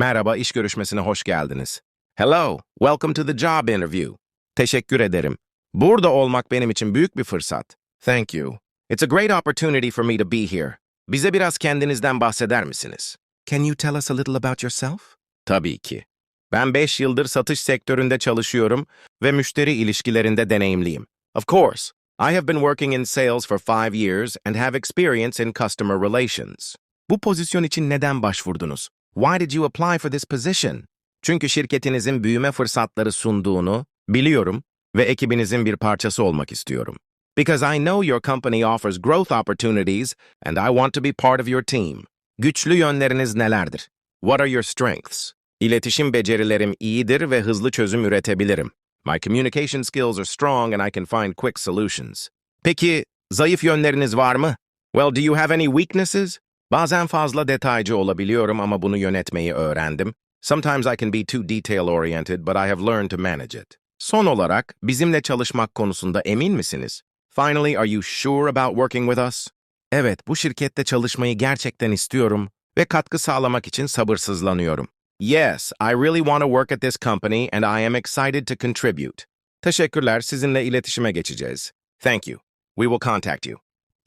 Merhaba, iş görüşmesine hoş geldiniz. Hello, welcome to the job interview. Teşekkür ederim. Burada olmak benim için büyük bir fırsat. Thank you. It's a great opportunity for me to be here. Bize biraz kendinizden bahseder misiniz? Can you tell us a little about yourself? Tabii ki. Ben 5 yıldır satış sektöründe çalışıyorum ve müşteri ilişkilerinde deneyimliyim. Of course, I have been working in sales for 5 years and have experience in customer relations. Bu pozisyon için neden başvurdunuz? Why did you apply for this position? Çünkü şirketinizin büyüme fırsatları sunduğunu biliyorum ve ekibinizin bir parçası olmak istiyorum. Because I know your company offers growth opportunities and I want to be part of your team. Güçlü yönleriniz nelerdir? What are your strengths? İletişim becerilerim iyidir ve hızlı çözüm üretebilirim. My communication skills are strong and I can find quick solutions. Peki, zayıf yönleriniz var mı? Well, do you have any weaknesses? Bazen fazla detaycı olabiliyorum ama bunu yönetmeyi öğrendim. Sometimes I can be too detail-oriented, but I have learned to manage it. Son olarak, bizimle çalışmak konusunda emin misiniz? Finally, are you sure about working with us? Evet, bu şirkette çalışmayı gerçekten istiyorum ve katkı sağlamak için sabırsızlanıyorum. Yes, I really want to work at this company and I am excited to contribute. Teşekkürler, sizinle iletişime geçeceğiz. Thank you. We will contact you.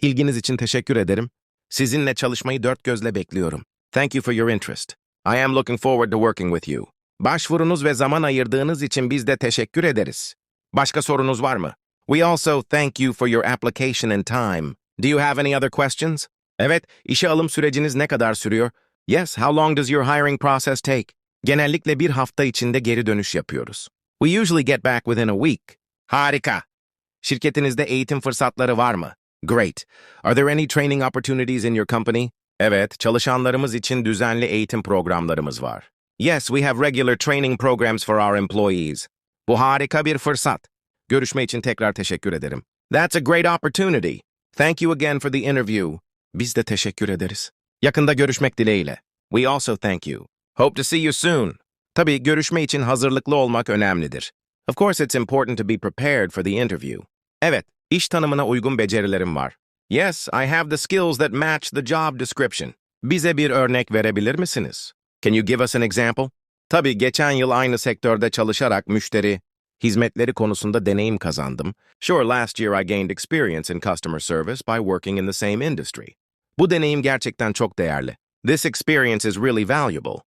İlginiz için teşekkür ederim. Sizinle çalışmayı dört gözle bekliyorum. Thank you for your interest. I am looking forward to working with you. Başvurunuz ve zaman ayırdığınız için biz de teşekkür ederiz. Başka sorunuz var mı? We also thank you for your application and time. Do you have any other questions? Evet, işe alım süreciniz ne kadar sürüyor? Yes, how long does your hiring process take? Genellikle bir hafta içinde geri dönüş yapıyoruz. We usually get back within a week. Harika. Şirketinizde eğitim fırsatları var mı? Great. Are there any training opportunities in your company? Evet, çalışanlarımız için düzenli eğitim programlarımız var. Yes, we have regular training programs for our employees. Bu harika bir fırsat. Görüşme için tekrar teşekkür ederim. That's a great opportunity. Thank you again for the interview. Biz de teşekkür ederiz. Yakında görüşmek dileğiyle. We also thank you. Hope to see you soon. Tabii görüşme için hazırlıklı olmak önemlidir. Of course it's important to be prepared for the interview. Evet, iş tanımına uygun becerilerim var. Yes, I have the skills that match the job description. Bize bir örnek verebilir misiniz? Can you give us an example? Tabii geçen yıl aynı sektörde çalışarak müşteri, hizmetleri konusunda deneyim kazandım. Sure, last year I gained experience in customer service by working in the same industry. Bu deneyim gerçekten çok değerli. This experience is really valuable.